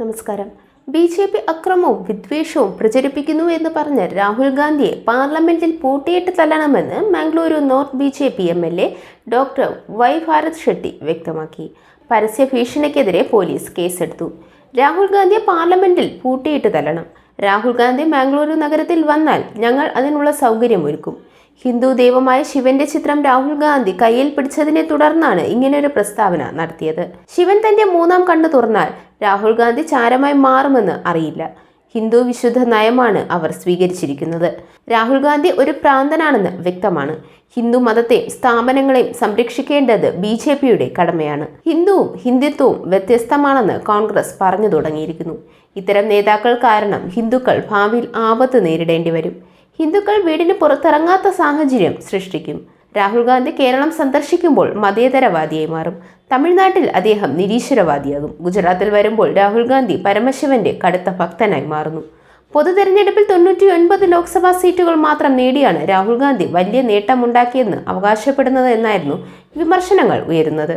നമസ്കാരം. B J P അക്രമവും വിദ്വേഷവും പ്രചരിപ്പിക്കുന്നു എന്ന് പറഞ്ഞ് രാഹുൽ ഗാന്ധിയെ പാർലമെന്റിൽ പൂട്ടിയിട്ട് തല്ലണമെന്ന് Mangaluru north B J P M L A doctor Y Bharat Shetty വ്യക്തമാക്കി. പരസ്യ ഭീഷണിക്കെതിരെ പോലീസ് കേസെടുത്തു. രാഹുൽ ഗാന്ധിയെ പാർലമെന്റിൽ പൂട്ടിയിട്ട് തല്ലണം. രാഹുൽ ഗാന്ധി മംഗളൂരു നഗരത്തിൽ വന്നാൽ ഞങ്ങൾ അതിനുള്ള സൗകര്യമൊരുക്കും. ഹിന്ദു ദൈവമായ ശിവന്റെ ചിത്രം രാഹുൽ ഗാന്ധി കയ്യിൽ പിടിച്ചതിനെ തുടർന്നാണ് ഇങ്ങനെയൊരു പ്രസ്താവന നടത്തിയത്. ശിവൻ തന്റെ മൂന്നാം കണ്ണ് തുറന്നാൽ രാഹുൽ ഗാന്ധി ചാരമായി മാറുമെന്ന് അറിയില്ല. ഹിന്ദു വിശുദ്ധ നയമാണ് അവർ സ്വീകരിച്ചിരിക്കുന്നത്. രാഹുൽ ഗാന്ധി ഒരു പ്രാന്തനാണെന്ന് വ്യക്തമാണ്. ഹിന്ദു മതത്തെയും സ്ഥാപനങ്ങളെയും സംരക്ഷിക്കേണ്ടത് ബി ജെ പിയുടെ കടമയാണ്. ഹിന്ദുവും ഹിന്ദുത്വവും വ്യത്യസ്തമാണെന്ന് കോൺഗ്രസ് പറഞ്ഞു തുടങ്ങിയിരിക്കുന്നു. ഇത്തരം നേതാക്കൾ കാരണം ഹിന്ദുക്കൾ ഭാവിയിൽ ആപത്ത് നേരിടേണ്ടി വരും ഹിന്ദുക്കൾ വീടിന് പുറത്തിറങ്ങാത്ത സാഹചര്യം സൃഷ്ടിക്കും. രാഹുൽ ഗാന്ധി കേരളം സന്ദർശിക്കുമ്പോൾ മതേതരവാദിയായി മാറും. തമിഴ്നാട്ടിൽ അദ്ദേഹം നിരീശ്വരവാദിയാകും. ഗുജറാത്തിൽ വരുമ്പോൾ രാഹുൽ ഗാന്ധി പരമശിവന്റെ കടുത്ത ഭക്തനായി മാറുന്നു. പൊതു തെരഞ്ഞെടുപ്പിൽ തൊണ്ണൂറ്റി ഒൻപത് ലോക്സഭാ സീറ്റുകൾ മാത്രം നേടിയാണ് രാഹുൽ ഗാന്ധി വലിയ നേട്ടമുണ്ടാക്കിയെന്ന് അവകാശപ്പെടുന്നത് എന്നായിരുന്നു വിമർശനങ്ങൾ ഉയരുന്നത്.